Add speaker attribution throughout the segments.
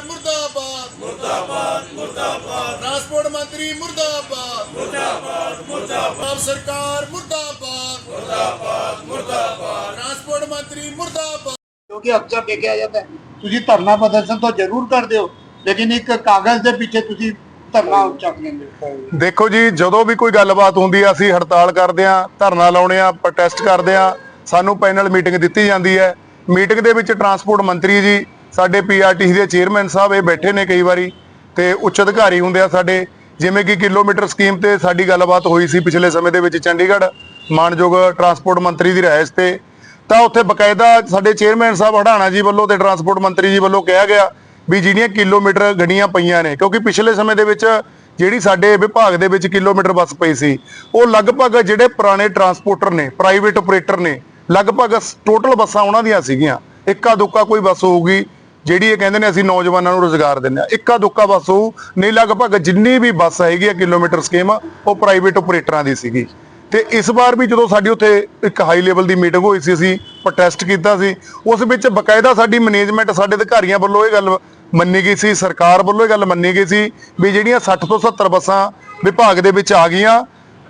Speaker 1: ਸਰਕਾਰ ਮੁਰਦਾਬਾਦ। ਮੁਰਦਾਬਾਦ ਮੁਰਦਾਬਾਦ। ਟਰਾਂਸਪੋਰਟ ਮੰਤਰੀ ਮੁਰਦਾਬਾਦ। ਮੁਰਦਾਬਾਦ ਮੁਰਦਾਬਾਦ। ਸਰਕਾਰ ਮੁਰਦਾਬਾਦ। ਮੁਰਦਾਬਾਦ ਮੁਰਦਾਬਾਦ। ਟਰਾਂਸਪੋਰਟ ਮੰਤਰੀ ਮੁਰਦਾਬਾਦ।
Speaker 2: ਕਿਉਂਕਿ ਅਕਸਰ ਦੇਖਿਆ ਜਾਂਦਾ ਤੁਸੀਂ ਧਰਨਾ ਪ੍ਰਦਰਸ਼ਨ ਤਾਂ ਜ਼ਰੂਰ ਕਰਦੇ ਹੋ ਲੇਕਿਨ ਇੱਕ ਕਾਗਜ਼ ਦੇ ਪਿੱਛੇ ਤੁਸੀਂ ਧਰਨਾ ਚੱਕ ਲੈਂਦੇ ਹੋ।
Speaker 3: ਦੇਖੋ ਜੀ ਜਦੋਂ ਵੀ ਕੋਈ ਗੱਲਬਾਤ ਹੁੰਦੀ ਆ ਅਸੀਂ ਹੜਤਾਲ ਕਰਦੇ ਆ ਧਰਨਾ ਲਾਉਣੇ ਆ ਪ੍ਰੋਟੈਸਟ ਕਰਦੇ ਆ ਸਾਨੂੰ ਪੈਨਲ ਮੀਟਿੰਗ ਦਿੱਤੀ ਜਾਂਦੀ ਹੈ। ਮੀਟਿੰਗ ਦੇ ਵਿੱਚ ਟਰਾਂਸਪੋਰਟ ਮੰਤਰੀ ਜੀ ਸਾਡੇ ਪੀਆਰਟੀਸੀ ਦੇ ਚੇਅਰਮੈਨ ਸਾਹਿਬ ਇਹ ਬੈਠੇ ਨੇ ਕਈ ਵਾਰੀ ਤੇ ਉੱਚ ਅਧਿਕਾਰੀ ਹੁੰਦੇ ਆ ਸਾਡੇ, ਜਿਵੇਂ ਕਿ ਕਿਲੋਮੀਟਰ ਸਕੀਮ ਤੇ ਸਾਡੀ ਗੱਲਬਾਤ ਹੋਈ ਸੀ ਪਿਛਲੇ ਸਮੇਂ ਦੇ ਵਿੱਚ ਚੰਡੀਗੜ੍ਹ, ਮਾਨਯੋਗ ਟਰਾਂਸਪੋਰਟ ਮੰਤਰੀ ਦੀ ਰਿਹਾਇਸ਼ ਤੇ। ਤਾਂ ਉੱਥੇ ਬਕਾਇਦਾ ਸਾਡੇ ਚੇਅਰਮੈਨ ਸਾਹਿਬ ਹੜਾਣਾ ਜੀ ਵੱਲੋਂ ਤੇ ਟਰਾਂਸਪੋਰਟ ਮੰਤਰੀ ਜੀ ਵੱਲੋਂ ਕਿਹਾ ਗਿਆ ਵੀ ਜਿਹੜੀਆਂ ਕਿਲੋਮੀਟਰ ਗੱਡੀਆਂ ਪਈਆਂ ਨੇ, ਕਿਉਂਕਿ ਪਿਛਲੇ ਸਮੇਂ ਦੇ ਵਿੱਚ ਜਿਹੜੀ ਸਾਡੇ ਵਿਭਾਗ ਦੇ ਵਿੱਚ ਕਿਲੋਮੀਟਰ ਬੱਸ ਪਈ ਸੀ, ਉਹ ਲਗਭਗ ਜਿਹੜੇ ਪੁਰਾਣੇ ਟਰਾਂਸਪੋਰਟਰ ਨੇ ਪ੍ਰਾਈਵੇਟ ਆਪਰੇਟਰ ਨੇ, ਲਗਭਗ ਟੋਟਲ ਬੱਸਾਂ ਉਹਨਾਂ ਦੀਆਂ ਸੀਗੀਆਂ। ਇੱਕਾ ਦੁੱਕਾ ਕੋਈ ਬੱਸ ਹੋਊਗੀ ਜਿਹੜੀ ਇਹ ਕਹਿੰਦੇ ਨੇ ਅਸੀਂ ਨੌਜਵਾਨਾਂ ਨੂੰ ਰੋਜ਼ਗਾਰ ਦਿੰਦੇ ਆ ਇੱਕਾ ਦੁੱਕਾ ਬੱਸ ਉਹ, ਨਹੀਂ ਲਗਭਗ ਜਿੰਨੀ ਵੀ ਬੱਸ ਹੈਗੀ ਆ, ਕਿਲੋਮੀਟਰ ਸਕੀਮ ਉਹ ਪ੍ਰਾਈਵੇਟ ਆਪਰੇਟਰਾਂ ਦੀ ਸੀਗੀ। ਤੇ ਇਸ ਵਾਰ ਵੀ ਜਦੋਂ ਸਾਡੀ ਉੱਥੇ ਇੱਕ ਹਾਈ ਲੈਵਲ ਦੀ ਮੀਟਿੰਗ ਹੋਈ ਸੀ, ਅਸੀਂ ਪ੍ਰੋਟੈਸਟ ਕੀਤਾ ਸੀ, ਉਸ ਵਿੱਚ ਬਕਾਇਦਾ ਸਾਡੀ ਮੈਨੇਜਮੈਂਟ ਸਾਡੇ ਅਧਿਕਾਰੀਆਂ ਵੱਲੋਂ ਇਹ ਗੱਲ ਮੰਨੀ ਗਈ ਸੀ, ਸਰਕਾਰ ਵੱਲੋਂ ਇਹ ਗੱਲ ਮੰਨੀ ਗਈ ਸੀ ਵੀ ਜਿਹੜੀਆਂ 60 ਤੋਂ 70 ਬੱਸਾਂ ਵਿਭਾਗ ਦੇ ਵਿੱਚ ਆ ਗਈਆਂ,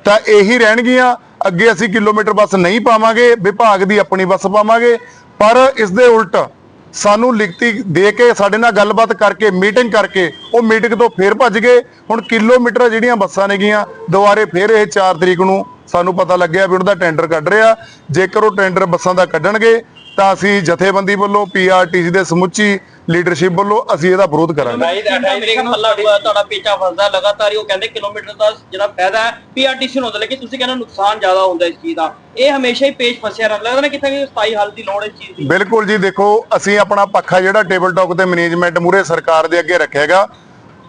Speaker 3: ਤਾਂ ਇਹੀ ਰਹਿਣਗੀਆਂ। ਅੱਗੇ ਅਸੀਂ ਕਿਲੋਮੀਟਰ ਬੱਸ ਨਹੀਂ ਪਾਵਾਂਗੇ, ਵਿਭਾਗ ਦੀ ਆਪਣੀ ਬੱਸ ਪਾਵਾਂਗੇ, ਪਰ ਇਸ ਦੇ ਉਲਟ ਸਾਨੂੰ ਲਿਖਤੀ ਦੇ ਕੇ ਸਾਡੇ ਨਾਲ ਗੱਲਬਾਤ ਕਰਕੇ ਮੀਟਿੰਗ ਕਰਕੇ ਉਹ ਮੀਟਿੰਗ ਤੋਂ ਫੇਰ ਭੱਜ ਗਏ। ਹੁਣ ਕਿਲੋਮੀਟਰ ਜਿਹੜੀਆਂ ਬੱਸਾਂ ਨੇਗੀਆਂ, ਦੁਬਾਰੇ ਫੇਰ ਇਹ 4 ਤਰੀਕ ਨੂੰ ਸਾਨੂੰ ਪਤਾ ਲੱਗਿਆ ਵੀ ਉਹਨਾਂ ਦਾ ਟੈਂਡਰ ਕੱਢ ਰਿਹਾ। ਜੇਕਰ ਉਹ ਟੈਂਡਰ ਬੱਸਾਂ ਦਾ ਕੱਢਣਗੇ, ਤਾਂ ਅਸੀਂ ਜਥੇਬੰਦੀ ਵੱਲੋਂ ਪੀਆਰਟੀਸੀ ਦੇ ਸਮੁੱਚੀ ਲੀਡਰਸ਼ਿਪ ਵੱਲੋਂ ਅਸੀਂ ਇਹਦਾ ਵਿਰੋਧ ਕਰਾਂਗੇ।
Speaker 4: ਨਹੀਂ 28 ਤਰੀਕ ਨੂੰ ਮੱਲਾ ਤੁਹਾਡਾ ਪੀਚਾ ਫਸਦਾ ਲਗਾਤਾਰ ਹੀ ਉਹ ਕਹਿੰਦੇ ਕਿਲੋਮੀਟਰ ਦਾ ਜਿਹੜਾ ਫਾਇਦਾ ਹੈ ਪੀਆਰਟੀਸੀ ਨੂੰ ਹੁੰਦਾ ਲੇਕਿਨ ਤੁਸੀਂ ਕਹਿੰਦੇ ਨੁਕਸਾਨ ਜ਼ਿਆਦਾ ਹੁੰਦਾ ਇਸ ਚੀਜ਼ ਦਾ। ਇਹ ਹਮੇਸ਼ਾ ਹੀ ਪੇਸ਼ ਫਸਿਆ ਰਹਿੰਦਾ ਲੱਗਦਾ ਨਾ ਕਿਤੇ ਕਿ ਸਥਾਈ ਹੱਲ ਦੀ ਲੋੜ ਇਸ ਚੀਜ਼ ਦੀ।
Speaker 3: ਬਿਲਕੁਲ ਜੀ ਦੇਖੋ ਅਸੀਂ ਆਪਣਾ ਪੱਖਾ ਜਿਹੜਾ ਟੇਬਲ ਟਾਕ ਤੇ ਮੈਨੇਜਮੈਂਟ ਮੂਰੇ ਸਰਕਾਰ ਦੇ ਅੱਗੇ ਰੱਖਿਆਗਾ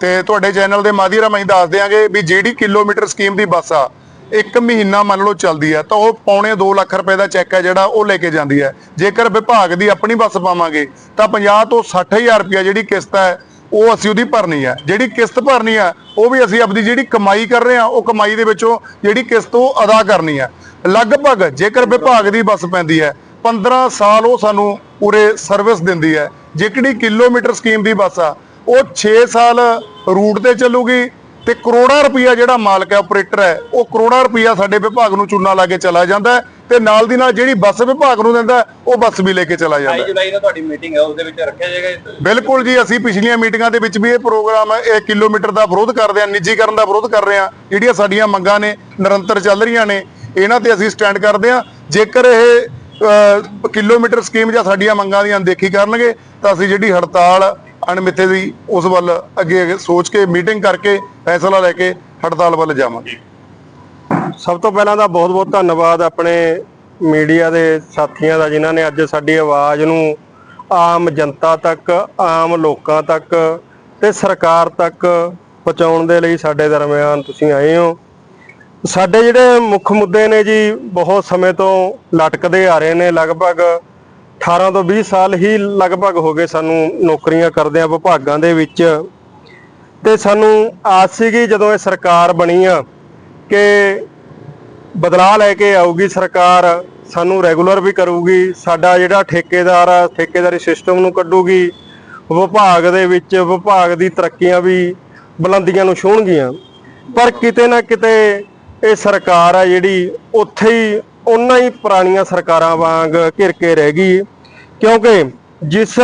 Speaker 3: ਤੇ ਤੁਹਾਡੇ ਚੈਨਲ ਦੇ ਮਾਧਿਅਮ ਰਾਹੀਂ ਦੱਸ ਦਿਆਂਗੇ ਵੀ ਜਿਹੜੀ ਕਿਲੋਮੀਟਰ ਸਕੀਮ ਦੀ ਬੱਸ ਆ ਇੱਕ ਮਹੀਨਾ ਮੰਨ ਲਓ ਚੱਲਦੀ ਹੈ ਤਾਂ ਉਹ ਪੌਣੇ 2 ਲੱਖ ਰੁਪਏ ਦਾ ਚੈੱਕ ਹੈ ਜਿਹੜਾ ਉਹ ਲੈ ਕੇ ਜਾਂਦੀ ਹੈ। ਜੇਕਰ ਵਿਭਾਗ ਦੀ ਆਪਣੀ ਬੱਸ ਪਾਵਾਂਗੇ, ਤਾਂ 50 ਤੋਂ 60000 ਰੁਪਏ ਜਿਹੜੀ ਕਿਸ਼ਤ ਹੈ, ਉਹ ਅਸੀਂ ਉਹਦੀ ਭਰਨੀ ਹੈ। ਜਿਹੜੀ ਕਿਸ਼ਤ ਭਰਨੀ ਆ ਉਹ ਵੀ ਅਸੀਂ ਆਪਣੀ ਜਿਹੜੀ ਕਮਾਈ ਕਰ ਰਹੇ ਹਾਂ, ਉਹ ਕਮਾਈ ਦੇ ਵਿੱਚੋਂ ਜਿਹੜੀ ਕਿਸ਼ਤ ਉਹ ਅਦਾ ਕਰਨੀ ਹੈ। ਲਗਭਗ ਜੇਕਰ ਵਿਭਾਗ ਦੀ ਬੱਸ ਪੈਂਦੀ ਹੈ 15 ਸਾਲ ਉਹ ਸਾਨੂੰ ਉਰੇ ਸਰਵਿਸ ਦਿੰਦੀ ਹੈ। ਜਿਹੜੀ ਕਿਲੋਮੀਟਰ ਸਕੀਮ ਦੀ ਬੱਸ ਆ, ਉਹ 6 ਸਾਲ ਰੂਟ ਤੇ ਚੱਲੂਗੀ ਤੇ ਕਰੋੜਾਂ ਰੁਪਈਆ ਜਿਹੜਾ ਮਾਲਕ ਹੈ ਆਪਰੇਟਰ ਹੈ ਉਹ ਕਰੋੜਾਂ ਰੁਪਈਆ ਸਾਡੇ ਵਿਭਾਗ ਨੂੰ ਚੂਨਾ ਲਾ ਕੇ ਚਲਾ ਜਾਂਦਾ ਤੇ ਨਾਲ ਦੀ ਨਾਲ ਜਿਹੜੀ ਬੱਸ ਵਿਭਾਗ ਨੂੰ ਦਿੰਦਾ ਉਹ ਬੱਸ ਵੀ ਲੈ ਕੇ ਚਲਾ ਜਾਂਦਾ
Speaker 4: 28
Speaker 3: ਹੈ।
Speaker 4: ਜੁਲਾਈ ਨੂੰ ਤੁਹਾਡੀ ਮੀਟਿੰਗ ਹੈ ਉਸ ਦੇ ਵਿੱਚ ਰੱਖਿਆ ਜਾਏਗਾ
Speaker 3: ਬਿਲਕੁਲ ਜੀ ਅਸੀਂ ਪਿਛਲੀਆਂ ਮੀਟਿੰਗਾਂ ਦੇ ਵਿੱਚ ਵੀ ਇਹ ਪ੍ਰੋਗਰਾਮ ਇਹ ਕਿਲੋਮੀਟਰ ਦਾ ਵਿਰੋਧ ਕਰਦੇ ਹਾਂ ਨਿੱਜੀਕਰਨ ਦਾ ਵਿਰੋਧ ਕਰ ਰਹੇ ਹਾਂ ਜਿਹੜੀਆਂ ਸਾਡੀਆਂ ਮੰਗਾਂ ਨੇ ਨਿਰੰਤਰ ਚੱਲ ਰਹੀਆਂ ਨੇ ਇਹਨਾਂ ਤੇ ਅਸੀਂ ਸਟੈਂਡ ਕਰਦੇ ਹਾਂ ਜੇਕਰ ਇਹ ਕਿਲੋਮੀਟਰ ਸਕੀਮ ਜਾਂ ਸਾਡੀਆਂ ਮੰਗਾਂ ਦੀ ਅਣਦੇਖੀ ਕਰਨਗੇ ਤਾਂ ਅਸੀਂ ਜਿਹੜੀ ਹੜਤਾਲ ਅਣਮਿੱਥੇ ਦੀ ਉਸ ਵੱਲ ਅੱਗੇ ਅੱਗੇ ਸੋਚ ਕੇ ਮੀਟਿੰਗ ਕਰਕੇ ਫੈਸਲਾ ਲੈ ਕੇ ਹੜਤਾਲ ਵੱਲ ਜਾਵਾਂਗੇ।
Speaker 5: ਸਭ ਤੋਂ ਪਹਿਲਾਂ ਤਾਂ ਬਹੁਤ-ਬਹੁਤ ਧੰਨਵਾਦ ਆਪਣੇ ਮੀਡੀਆ ਦੇ ਸਾਥੀਆਂ ਦਾ, ਜਿਨ੍ਹਾਂ ਨੇ ਅੱਜ ਸਾਡੀ ਆਵਾਜ਼ ਨੂੰ ਆਮ ਜਨਤਾ ਤੱਕ, ਆਮ ਲੋਕਾਂ ਤੱਕ ਤੇ ਸਰਕਾਰ ਤੱਕ ਪਹੁੰਚਾਉਣ ਦੇ ਲਈ ਸਾਡੇ ਦਰਮਿਆਨ ਤੁਸੀਂ ਆਏ ਹੋ। ਸਾਡੇ ਜਿਹੜੇ ਮੁੱਖ ਮੁੱਦੇ ਨੇ ਜੀ, ਬਹੁਤ ਸਮੇਂ ਤੋਂ ਲਟਕਦੇ ਆ ਰਹੇ ਨੇ, ਲਗਭਗ 18 ਤੋਂ 20 ਸਾਲ ਹੀ ਲਗਭਗ ਹੋ ਗਏ ਸਾਨੂੰ ਨੌਕਰੀਆਂ ਕਰਦੇ ਆ ਵਿਭਾਗਾਂ ਦੇ ਵਿੱਚ। ਤੇ ਸਾਨੂੰ ਆਸ ਸੀਗੀ ਜਦੋਂ ਇਹ ਸਰਕਾਰ ਬਣੀ ਆ ਕਿ ਬਦਲਾਅ ਲੈ ਕੇ ਆਊਗੀ ਸਰਕਾਰ, ਸਾਨੂੰ ਰੈਗੂਲਰ ਵੀ ਕਰੂਗੀ, ਸਾਡਾ ਜਿਹੜਾ ਠੇਕੇਦਾਰ ਆ, ਠੇਕੇਦਾਰੀ ਸਿਸਟਮ ਨੂੰ ਕੱਢੂਗੀ, ਵਿਭਾਗ ਦੇ ਵਿੱਚ ਵਿਭਾਗ ਦੀ ਤਰੱਕੀਆਂ ਵੀ ਬੁਲੰਦੀਆਂ ਨੂੰ ਛੂਹਣਗੀਆਂ। ਪਰ ਕਿਤੇ ਨਾ ਕਿਤੇ ਇਹ ਸਰਕਾਰ ਆ ਜਿਹੜੀ ਉੱਥੇ ਹੀ ਉਹਨਾਂ ਹੀ ਪੁਰਾਣੀਆਂ ਸਰਕਾਰਾਂ ਵਾਂਗ ਘਿਰ ਕੇ ਰਹਿ ਗਈ ਕਿਉਂਕਿ ਜਿਸ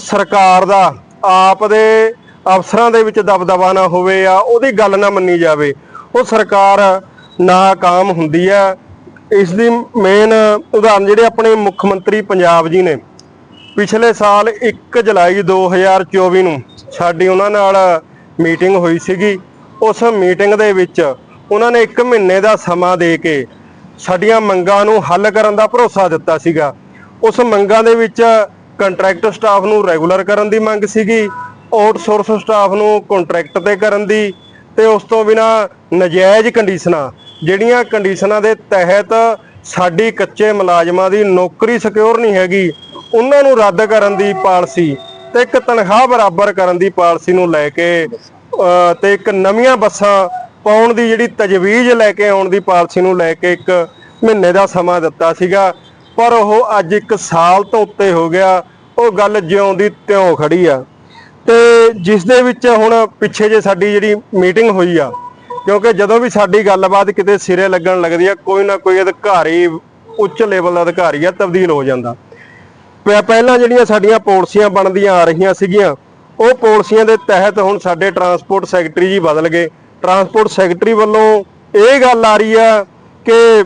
Speaker 5: ਸਰਕਾਰ ਦਾ ਆਪ ਦੇ ਅਫਸਰਾਂ ਦੇ ਵਿੱਚ ਦਬਦਬਾ ਨਾ ਹੋਵੇ ਆ ਉਹਦੀ ਗੱਲ ਨਾ ਮੰਨੀ ਜਾਵੇ, ਉਹ ਸਰਕਾਰ ਨਾਕਾਮ ਹੁੰਦੀ ਹੈ। ਇਸ ਦੀ ਮੇਨ ਉਦਾਹਰਨ ਜਿਹੜੇ ਆਪਣੇ ਮੁੱਖ ਮੰਤਰੀ ਪੰਜਾਬ ਜੀ ਨੇ, ਪਿਛਲੇ ਸਾਲ 1 ਜੁਲਾਈ 2024 ਨੂੰ ਸਾਡੀ ਉਹਨਾਂ ਨਾਲ ਮੀਟਿੰਗ ਹੋਈ ਸੀਗੀ। ਉਸ ਮੀਟਿੰਗ ਦੇ ਵਿੱਚ ਉਹਨਾਂ ਨੇ 1 ਮਹੀਨੇ ਦਾ ਸਮਾਂ ਦੇ ਕੇ ਸਾਡੀਆਂ ਮੰਗਾਂ ਨੂੰ ਹੱਲ ਕਰਨ ਦਾ ਭਰੋਸਾ ਦਿੱਤਾ ਸੀਗਾ। ਉਸ ਮੰਗਾਂ ਦੇ ਵਿੱਚ ਕੰਟਰੈਕਟ ਸਟਾਫ ਨੂੰ ਰੈਗੂਲਰ ਕਰਨ ਦੀ ਮੰਗ ਸੀਗੀ ਆਊਟਸੋਰਸ ਸਟਾਫ ਨੂੰ ਕੰਟਰੈਕਟ ਤੇ ਕਰਨ ਦੀ ਤੇ ਉਸ ਤੋਂ ਬਿਨਾ ਨਜਾਇਜ਼ ਕੰਡੀਸ਼ਨਾਂ ਜਿਹੜੀਆਂ ਕੰਡੀਸ਼ਨਾਂ ਦੇ ਤਹਿਤ ਸਾਡੀ ਕੱਚੇ ਮੁਲਾਜ਼ਮਾਂ ਦੀ ਨੌਕਰੀ ਸਿਕਿਉਰ ਨਹੀਂ ਹੈਗੀ ਉਹਨਾਂ ਨੂੰ ਰੱਦ ਕਰਨ ਦੀ ਪਾਲਿਸੀ ਤੇ ਇੱਕ ਤਨਖਾਹ ਬਰਾਬਰ ਕਰਨ ਦੀ ਪਾਲਿਸੀ ਨੂੰ ਲੈ ਕੇ ਅਹ, ਤੇ ਇੱਕ ਨਵੀਆਂ ਬੱਸਾਂ ਪਾਉਣ ਦੀ ਜਿਹੜੀ ਤਜਵੀਜ਼ ਲੈ ਕੇ ਆਉਣ ਦੀ ਪਾਲਿਸੀ ਨੂੰ ਲੈ ਕੇ ਇੱਕ ਮਹੀਨੇ ਦਾ ਸਮਾਂ ਦਿੱਤਾ ਸੀਗਾ, ਪਰ ਉਹ ਅੱਜ ਇੱਕ ਸਾਲ ਤੋਂ ਉੱਤੇ ਹੋ ਗਿਆ, ਉਹ ਗੱਲ ਜਿਉਂ ਦੀ ਤਿਉਂ ਖੜੀ ਆ। ਤੇ ਜਿਸ ਦੇ ਵਿੱਚ ਹੁਣ ਪਿੱਛੇ ਜੇ ਸਾਡੀ ਜਿਹੜੀ ਮੀਟਿੰਗ ਹੋਈ ਆ, ਕਿਉਂਕਿ ਜਦੋਂ ਵੀ ਸਾਡੀ ਗੱਲਬਾਤ ਕਿਤੇ ਸਿਰੇ ਲੱਗਣ ਲੱਗਦੀ ਆ, ਕੋਈ ਨਾ ਕੋਈ ਅਧਿਕਾਰੀ, ਉੱਚ ਲੈਵਲ ਦਾ ਅਧਿਕਾਰੀ ਆ, ਤਬਦੀਲ ਹੋ ਜਾਂਦਾ। ਪਹਿਲਾਂ ਜਿਹੜੀਆਂ ਸਾਡੀਆਂ ਪਾਲਿਸੀਆਂ ਬਣਦੀਆਂ ਆ ਰਹੀਆਂ ਸੀਗੀਆਂ, ਉਹ ਪਾਲਿਸੀਆਂ ਦੇ ਤਹਿਤ ਹੁਣ ਸਾਡੇ ਟਰਾਂਸਪੋਰਟ ਸੈਕਟਰੀ ਜੀ ਬਦਲ ਗਏ। ਟਰਾਂਸਪੋਰਟ ਸੈਕਟਰੀ ਵੱਲੋਂ ਇਹ ਗੱਲ ਆ ਰਹੀ ਆ ਕਿ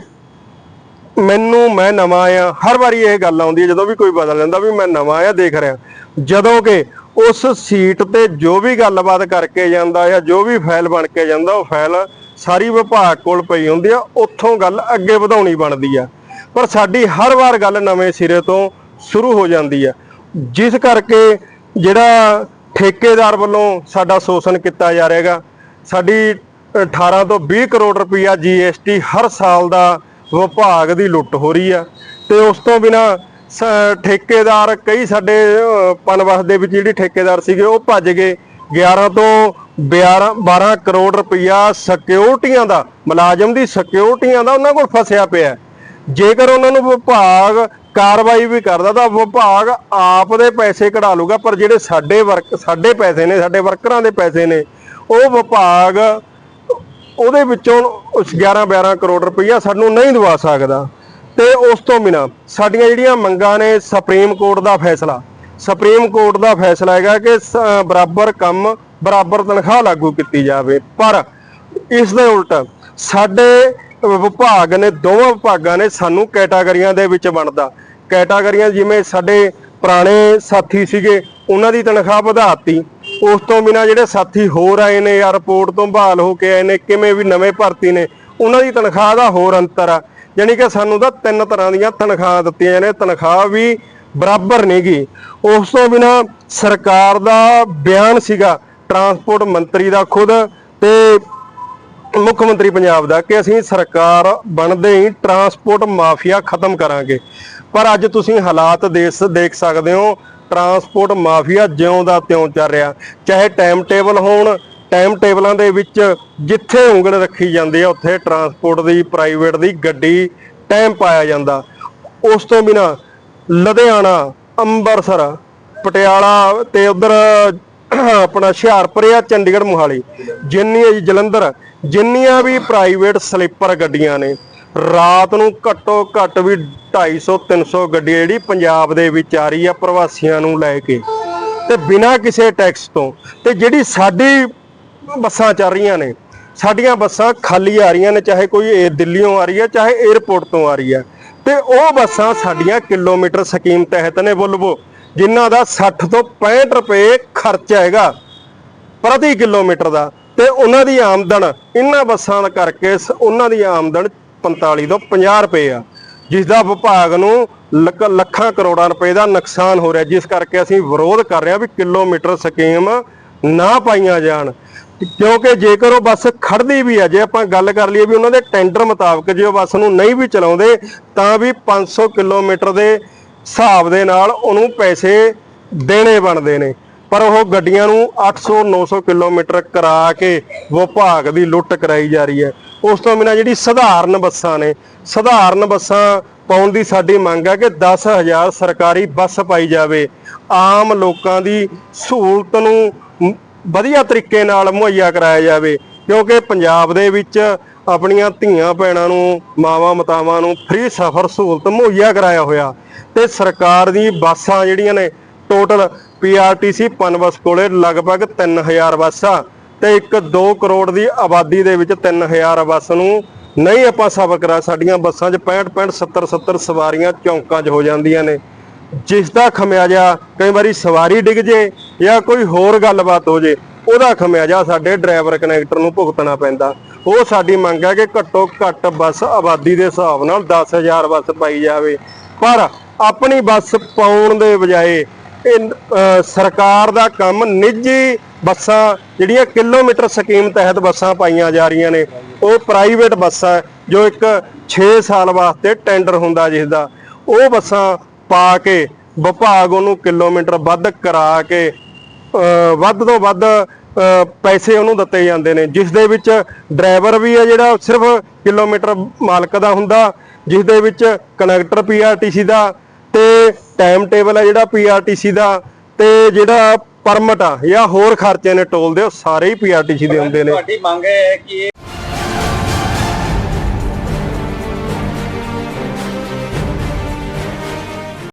Speaker 5: ਮੈਨੂੰ, ਮੈਂ ਨਵਾਂ ਆ ਹਰ ਵਾਰੀ ਇਹ ਗੱਲ ਆਉਂਦੀ ਹੈ, ਜਦੋਂ ਵੀ ਕੋਈ ਬਦਲ ਜਾਂਦਾ ਵੀ ਮੈਂ ਨਵਾਂ ਆ ਦੇਖ ਰਿਹਾ। ਜਦੋਂ ਕਿ ਉਸ ਸੀਟ ਤੇ ਜੋ ਵੀ ਗੱਲਬਾਤ ਕਰਕੇ ਜਾਂਦਾ ਜਾਂ ਜੋ ਵੀ ਫਾਈਲ ਬਣ ਕੇ ਜਾਂਦਾ, ਉਹ ਫਾਈਲ ਸਾਰੀ ਵਿਭਾਗ ਕੋਲ ਪਈ ਹੁੰਦੀ ਆ, ਉੱਥੋਂ ਗੱਲ ਅੱਗੇ ਵਧਾਉਣੀ ਬਣਦੀ ਆ। ਪਰ ਸਾਡੀ ਹਰ ਵਾਰ ਗੱਲ ਨਵੇਂ ਸਿਰੇ ਤੋਂ ਸ਼ੁਰੂ ਹੋ ਜਾਂਦੀ ਆ। ਜਿਸ ਕਰਕੇ ਜਿਹੜਾ ਠੇਕੇਦਾਰ ਵੱਲੋਂ ਸਾਡਾ ਸ਼ੋਸ਼ਣ ਕੀਤਾ ਜਾ ਰਿਹਾਗਾ ਸਾਡੀ 18 ਤੋਂ 20 ਕਰੋੜ ਰੁਪਈਆ ਜੀਐਸਟੀ ਹਰ ਸਾਲ ਦਾ ਵਿਭਾਗ ਦੀ ਲੁੱਟ ਹੋ ਰਹੀ ਆ ਤੇ ਉਸ ਤੋਂ ਬਿਨਾ ਠੇਕੇਦਾਰ ਕਈ ਸਾਡੇ ਅਹ, ਪਨਬਸ ਦੇ ਵਿੱਚ ਜਿਹੜੀ ਠੇਕੇਦਾਰ ਸੀਗੇ ਉਹ ਭੱਜ ਗਏ। 11 ਤੋਂ 12 12 ਕਰੋੜ ਰੁਪਈਆ ਸਿਕਿਉਰਟੀਆਂ ਦਾ ਮੁਲਾਜ਼ਮ ਦੀ ਸਿਕਿਉਰਟੀਆਂ ਦਾ ਉਹਨਾਂ ਕੋਲ ਫਸਿਆ ਪਿਆ। ਜੇਕਰ ਉਹਨਾਂ ਨੂੰ ਵਿਭਾਗ ਕਾਰਵਾਈ ਵੀ ਕਰਦਾ ਤਾਂ ਵਿਭਾਗ ਆਪ ਦੇ ਪੈਸੇ ਕਢਾ ਲੂਗਾ ਪਰ ਜਿਹੜੇ ਸਾਡੇ ਵਰਕ ਸਾਡੇ ਪੈਸੇ ਨੇ ਸਾਡੇ ਵਰਕਰਾਂ ਦੇ ਪੈਸੇ ਨੇ ਉਹ ਵਿਭਾਗ ਉਹਦੇ ਵਿੱਚੋਂ ਉਸ 11 12 ਕਰੋੜ ਰੁਪਈਆ ਸਾਨੂੰ ਨਹੀਂ ਦਵਾ ਸਕਦਾ। ਤੇ ਉਸ ਤੋਂ ਬਿਨਾ ਸਾਡੀਆਂ ਜਿਹੜੀਆਂ ਮੰਗਾਂ ਨੇ ਸੁਪਰੀਮ ਕੋਰਟ ਦਾ ਫੈਸਲਾ, ਸੁਪਰੀਮ ਕੋਰਟ ਦਾ ਫੈਸਲਾ ਹੈਗਾ ਕਿ ਸ- ਬਰਾਬਰ ਕੰਮ, ਬਰਾਬਰ ਤਨਖਾਹ ਲਾਗੂ ਕੀਤੀ ਜਾਵੇ। ਪਰ ਇਸ ਦੇ ਉਲਟ ਸਾਡੇ ਵਿਭਾਗ ਨੇ, ਦੋਵਾਂ ਵਿਭਾਗਾਂ ਨੇ ਸਾਨੂੰ ਕੈਟਾਗਰੀਆਂ ਦੇ ਵਿੱਚ ਵੰਡਦਾ ਕੈਟਾਗਰੀਆਂ ਜਿਵੇਂ ਸਾਡੇ ਪੁਰਾਣੇ ਸਾਥੀ ਸੀਗੇ, ਉਹਨਾਂ ਦੀ ਤਨਖਾਹ ਵਧਾਤੀ ਉਸ ਤੋਂ ਬਿਨਾ ਜਿਹੜੇ ਸਾਥੀ ਹੋਰ ਆਏ ਨੇ ਏਅਰਪੋਰਟ ਤੋਂ ਬਹਾਲ ਹੋ ਕੇ ਆਏ ਨੇ, ਕਿਵੇਂ ਵੀ ਨਵੇਂ ਭਰਤੀ ਨੇ, ਉਹਨਾਂ ਦੀ ਤਨਖਾਹ ਦਾ ਹੋਰ ਅੰਤਰ ਆ। ਯਾਨੀ ਕਿ ਸਾਨੂੰ ਤਾਂ ਤਿੰਨ ਤਰ੍ਹਾਂ ਦੀਆਂ ਤਨਖਾਹਾਂ ਦਿੱਤੀਆਂ ਨੇ, ਤਨਖਾਹ ਵੀ ਬਰਾਬਰ ਨਹੀਂਗੀ ਉਸ ਤੋਂ ਬਿਨਾ ਸਰਕਾਰ ਦਾ ਬਿਆਨ ਸੀਗਾ ਟਰਾਂਸਪੋਰਟ ਮੰਤਰੀ ਦਾ ਖੁਦ ਤੇ ਮੁੱਖ ਮੰਤਰੀ ਪੰਜਾਬ ਦਾ, ਕਿ ਅਸੀਂ ਸਰਕਾਰ ਬਣਦੇ ਹੀ ਟਰਾਂਸਪੋਰਟ ਮਾਫੀਆ ਖਤਮ ਕਰਾਂਗੇ। ਪਰ ਅੱਜ ਤੁਸੀਂ ਹਾਲਾਤ ਦੇਖ ਦੇਖ ਸਕਦੇ ਹੋ ਟਰਾਂਸਪੋਰਟ ਮਾਫੀਆ ਜਿਉਂ ਦਾ ਤਿਉਂ ਚੱਲ ਰਿਹਾ। ਚਾਹੇ ਟਾਈਮ ਟੇਬਲ ਹੋਣ ਟਾਈਮ ਟੇਬਲਾਂ ਦੇ ਵਿੱਚ ਜਿੱਥੇ ਉਂਗਲ ਰੱਖੀ ਜਾਂਦੀ ਹੈ ਉੱਥੇ ਟਰਾਂਸਪੋਰਟ ਦੀ ਪ੍ਰਾਈਵੇਟ ਦੀ ਗੱਡੀ ਟਾਈਮ ਪਾਇਆ ਜਾਂਦਾ। ਉਸ ਤੋਂ ਬਿਨਾ ਲੁਧਿਆਣਾ ਅੰਮ੍ਰਿਤਸਰ ਪਟਿਆਲਾ ਤੇ ਉਧਰ ਆਪਣਾ ਹੁਸ਼ਿਆਰਪੁਰ ਆ ਚੰਡੀਗੜ੍ਹ ਮੋਹਾਲੀ, ਜਿੰਨੀਆਂ ਜੀ ਜਲੰਧਰ, ਜਿੰਨੀਆਂ ਵੀ ਪ੍ਰਾਈਵੇਟ ਸਲੀਪਰ ਗੱਡੀਆਂ ਨੇ ਰਾਤ ਨੂੰ ਘੱਟੋ ਘੱਟ ਵੀ 250 300 ਗੱਡੀ ਜਿਹੜੀ ਪੰਜਾਬ ਦੇ ਵਿੱਚ ਆ ਰਹੀ ਆ ਪ੍ਰਵਾਸੀਆਂ ਨੂੰ ਲੈ ਕੇ। ਤੇ ਬਿਨਾਂ ਕਿਸੇ ਟੈਕਸ ਤੋਂ, ਤੇ ਜਿਹੜੀ ਸਾਡੀ ਬੱਸਾਂ ਚੱਲ ਰਹੀਆਂ ਨੇ, ਸਾਡੀਆਂ ਬੱਸਾਂ ਖਾਲੀ ਆ ਰਹੀਆਂ ਨੇ, ਚਾਹੇ ਕੋਈ ਇਹ ਦਿੱਲੀੋਂ ਆ ਰਹੀ ਹੈ ਚਾਹੇ 에ਅਰਪੋਰਟ ਤੋਂ ਆ ਰਹੀ ਹੈ ਤੇ ਉਹ ਬੱਸਾਂ ਸਾਡੀਆਂ ਕਿਲੋਮੀਟਰ ਸਕੀਮ ਤਹਿਤ ਨੇ ਬੋਲਵੋ ਜਿਨ੍ਹਾਂ ਦਾ 60 ਤੋਂ 65 ਰੁਪਏ ਖਰਚ ਹੈਗਾ ਪ੍ਰਤੀ ਕਿਲੋਮੀਟਰ ਦਾ। ਤੇ ਉਹਨਾਂ ਦੀ ਆਮਦਨ, ਇਹਨਾਂ ਬੱਸਾਂ ਦਾ ਕਰਕੇ ਉਹਨਾਂ ਦੀ ਆਮਦਨ 45 ਤੋਂ 50 ਰੁਪਏ ਆ ਜਿਸ ਦਾ ਵਿਭਾਗ ਨੂੰ ਲੱਖ- ਲੱਖਾਂ ਕਰੋੜਾਂ ਰੁਪਏ ਦਾ ਨੁਕਸਾਨ ਹੋ ਰਿਹਾ। ਜਿਸ ਕਰਕੇ ਅਸੀਂ ਵਿਰੋਧ ਕਰ ਰਹੇ ਹਾਂ ਵੀ ਕਿਲੋਮੀਟਰ ਸਕੀਮ ਨਾ ਪਾਈਆਂ ਜਾਣ। ਕਿਉਂਕਿ ਜੇਕਰ ਉਹ ਬੱਸ ਖੜਦੀ ਵੀ ਹੈ ਜੇ ਆਪਾਂ ਗੱਲ ਕਰ ਲਈਏ ਵੀ ਉਹਨਾਂ ਦੇ ਟੈਂਡਰ ਮੁਤਾਬਕ ਜੇ ਉਹ ਬੱਸ ਨੂੰ ਨਹੀਂ ਵੀ ਚਲਾਉਂਦੇ, ਤਾਂ ਵੀ 500 ਕਿਲੋਮੀਟਰ ਦੇ ਹਿਸਾਬ ਦੇ ਨਾਲ ਉਹਨੂੰ ਪੈਸੇ ਦੇਣੇ ਬਣਦੇ ਨੇ। ਪਰ ਉਹ ਗੱਡੀਆਂ ਨੂੰ 800 900 ਕਿਲੋਮੀਟਰ ਕਰਾ ਕੇ ਵਿਭਾਗ ਦੀ ਲੁੱਟ ਕਰਾਈ ਜਾ ਰਹੀ ਹੈ। ਉਸ ਤੋਂ ਬਿਨਾਂ ਜਿਹੜੀ ਸਧਾਰਨ ਬੱਸਾਂ ਨੇ, ਸਧਾਰਨ ਬੱਸਾਂ ਪਾਉਣ ਦੀ ਸਾਡੀ ਮੰਗ ਹੈ ਕਿ 10000 ਸਰਕਾਰੀ ਬੱਸ ਪਾਈ ਜਾਵੇ। ਆਮ ਲੋਕਾਂ ਦੀ ਸਹੂਲਤ ਨੂੰ ਵਧੀਆ ਤਰੀਕੇ ਨਾਲ ਮੁਹੱਈਆ ਕਰਾਇਆ ਜਾਵੇ, ਕਿਉਂਕਿ ਪੰਜਾਬ ਦੇ ਵਿੱਚ ਆਪਣੀਆਂ ਧੀਆਂ ਭੈਣਾਂ ਨੂੰ, ਮਾਵਾਂ ਮਤਾਵਾਂ ਨੂੰ ਫ੍ਰੀ ਸਫ਼ਰ ਸਹੂਲਤ ਮੁਹੱਈਆ ਕਰਾਇਆ ਹੋਇਆ। ਤੇ ਸਰਕਾਰ ਦੀ ਬੱਸਾਂ ਜਿਹੜੀਆਂ ਨੇ ਟੋਟਲ ਪੀਆਰਟੀਸੀ ਪਨਬਸ ਕੋਲੇ ਲਗਭਗ 3000 ਬੱਸਾਂ ਤੇ ਇੱਕ 2 ਕਰੋੜ ਦੀ ਆਬਾਦੀ ਦੇ ਵਿੱਚ 3000 ਬੱਸ ਨੂੰ ਨਹੀਂ ਆਪਾਂ ਸਫ਼ਰ ਕਰਾ ਸਾਡੀਆਂ ਬੱਸਾਂ 'ਚ 65 65 70 70 ਸਵਾਰੀਆਂ ਚੌਂਕਾਂ 'ਚ ਹੋ ਜਾਂਦੀਆਂ ਨੇ। ਜਿਸ ਦਾ ਖਮਿਆਜਾ ਕਈ ਵਾਰੀ ਸਵਾਰੀ ਡਿੱਗ ਜੇ ਜਾਂ ਕੋਈ ਹੋਰ ਗੱਲਬਾਤ ਹੋ ਜੇ, ਉਹਦਾ ਖਮਿਆਜਾ ਸਾਡੇ ਡਰਾਈਵਰ ਕਨੈਕਟਰ ਨੂੰ ਭੁਗਤਣਾ ਪੈਂਦਾ। ਉਹ ਸਾਡੀ ਮੰਗ ਹੈ ਕਿ ਘੱਟੋ ਘੱਟ ਬੱਸ ਆਬਾਦੀ ਦੇ ਹਿਸਾਬ ਨਾਲ 10000 ਬੱਸ ਪਾਈ ਜਾਵੇ। ਪਰ ਆਪਣੀ ਬੱਸ ਪਾਉਣ ਦੇ ਬਜਾਏ ਇਹ ਸਰਕਾਰ ਦਾ ਕੰਮ ਨਿੱਜੀ ਬੱਸਾਂ, ਜਿਹੜੀਆਂ ਕਿਲੋਮੀਟਰ ਸਕੀਮ ਤਹਿਤ ਬੱਸਾਂ ਪਾਈਆਂ ਜਾ ਰਹੀਆਂ ਨੇ, ਉਹ ਪ੍ਰਾਈਵੇਟ ਬੱਸਾਂ, ਜੋ ਇੱਕ 6 ਸਾਲ ਵਾਸਤੇ ਟੈਂਡਰ ਹੁੰਦਾ ਜਿਸ ਦਾ ਉਹ ਬੱਸਾਂ ਪਾ ਕੇ ਵਿਭਾਗ ਉਹਨੂੰ ਕਿਲੋਮੀਟਰ ਵੱਧ ਕਰਾ ਕੇ ਵੱਧ ਤੋਂ ਵੱਧ ਪੈਸੇ ਉਹਨੂੰ ਦਿੱਤੇ ਜਾਂਦੇ ਨੇ ਜਿਸ ਦੇ ਵਿੱਚ ਡਰਾਈਵਰ ਵੀ ਹੈ ਜਿਹੜਾ ਸਿਰਫ ਕਿਲੋਮੀਟਰ ਮਾਲਕ ਦਾ ਹੁੰਦਾ ਜਿਸ ਦੇ ਵਿੱਚ ਕਨੈਕਟਰ ਪੀਆਰਟੀਸੀ ਦਾ ਤੇ ਟਾਈਮ ਟੇਬਲ ਆ ਜਿਹੜਾ ਪੀਆਰਟੀਸੀ ਦਾ ਤੇ ਜਿਹੜਾ ਪਰਮਿਟ ਆ ਜਾਂ ਹੋਰ ਖਰਚੇ ਨੇ ਟੋਲ ਦੇ, ਉਹ ਸਾਰੇ ਹੀ ਪੀਆਰਟੀਸੀ ਦੇ ਹੁੰਦੇ ਨੇ।
Speaker 4: ਤੁਹਾਡੀ ਮੰਗ ਹੈ ਕਿ